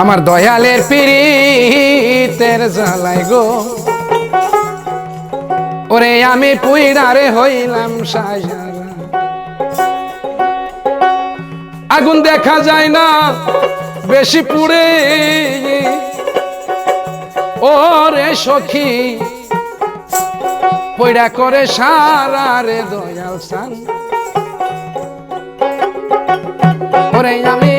আমার দয়ালের পিরিতের জ্বালাই গো। ওরে আমি পুইরারে হইলাম সাজারা। আগুন দেখা যায় না, বেশি পুড়ে। ওরে সখী পয়ডা করে সারা রে দয়াল সান। ওরে আমি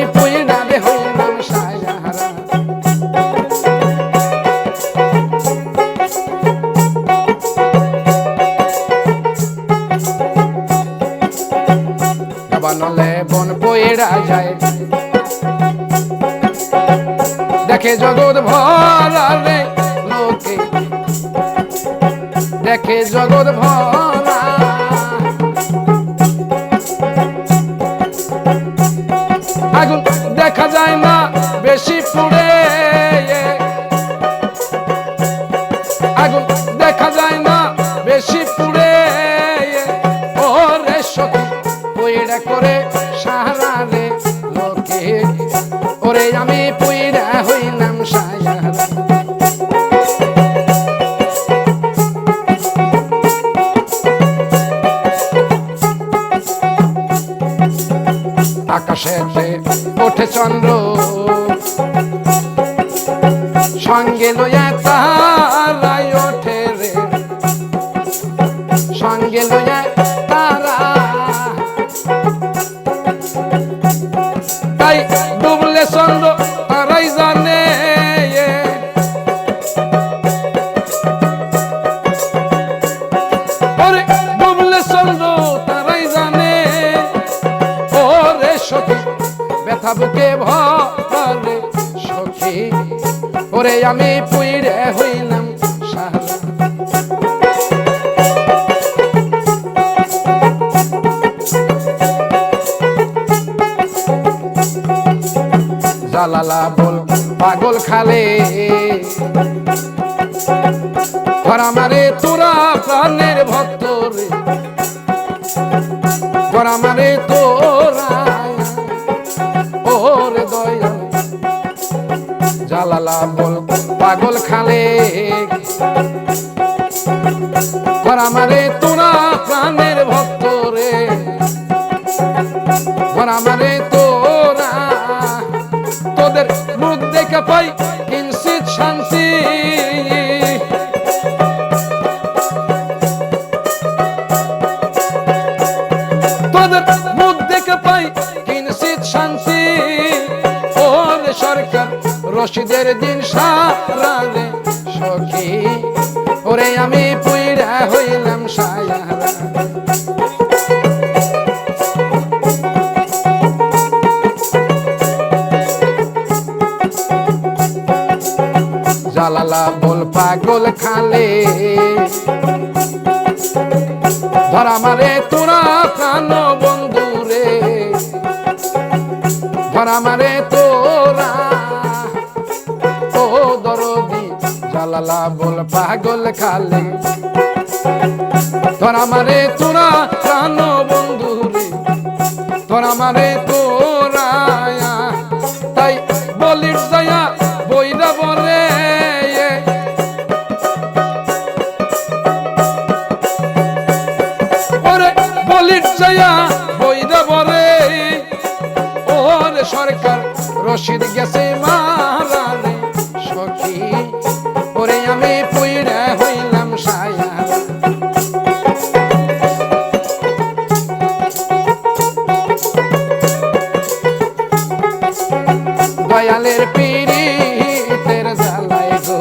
দেখে জগৎ রে লোকে। দেখে জগৎ ভরা। আগুন দেখা যায় না বেশি পুড়ে। আগুন করে সাহারা রে লোকে ওরে আমি পইড়া হইলাম সাহারা। আকাশেতে ওঠে চন্দ্র। সঙ্গে লইয়া তারাই ওঠে রে। সঙ্গে লইয়া তারা চন্দ্র তারাই জানে ওরে ডুবলে চন্দ্র তারাই জানে, ওরে সখী, ব্যথা বুকে ভরে সখী। ওরে আমি পুইরে হইলাম জালালা বল, পাগল খালে। ধরা মারে তোরা প্রাণের ভক্ত রে। ধরা মারে তোরা ওরে দয়া জালালা বল, পাগল খালে। তোরা প্রাণের ভক্ত রে। ধরা শান্তি। ওরে সরকার রশিদের দিন সারা রে সখী। ওরে আমি পুইরা হইলাম সায়ারা। জালালা বল পাগল খালে। ধরা মারে তোরা প্রাণ ধরা মারে তোরা। ও দরদি, জালালা বল পাগল খালে। ধরা মারে তোরা, প্রাণ বন্ধু রে। ধরা মারে তোরা তাই বলির দয়া বইরা বরে বলির দয়া সরকার, রশিদ গেছে মারা রে সখী, ওরে আমি পুইরা হইলাম সায়া দয়ালের পিরিতের জ্বালাই গো।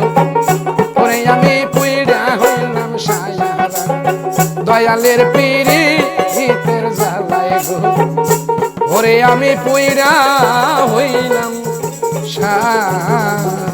ওরে আমি পুইরা হইলাম সায়ারা দয়ালের পিরিতের ওরে আমি পুইরা হইলাম সায়ারা